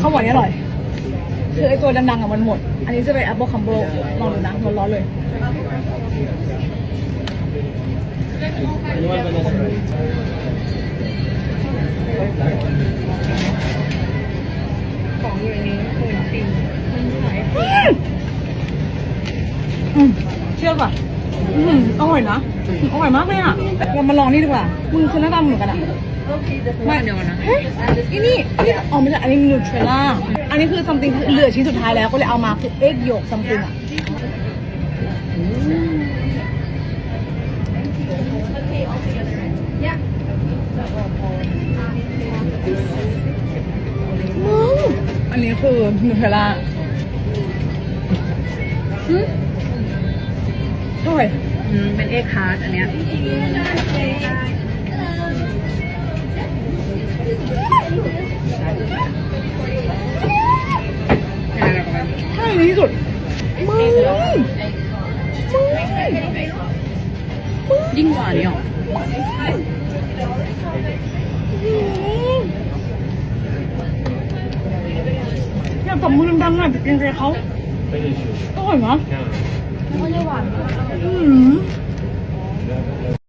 ข้าวหวานนี่อร่อย คือไอตัวดังๆอะมันหมด อันนี้จะเป็นแอปเปิลคัมโบลองดูนะร้อนๆเลย ของอยู่ในนี้คือจริงมันขาย อืมเชื่อป่ะ อืมอร่อยนะอร่อยมากเลยอะ เรามาลองนี่ดีกว่า มึงคือหน้าตาเหมือนกันอะว่าเดียวกันนะเฮ้ยอันนี้อันนี้อ๋อไม่ใช่อันนี้นูเทรล่า อันนี้คือ something คือเหลือชิ้นสุดท้ายแล้วก็เลยเอามาคือเอ็กโยก something อะมึงอันนี้คือนูเทรล่า อืมอร่อยอืมเป็นเอกคาร์ดอันเนี้ยใช่ในที่สุดมึงมึงยิ่งกว่านี้หรออยากตบมือดังๆหน่อยไปกินใจเขาอร่อยมั้ย อืม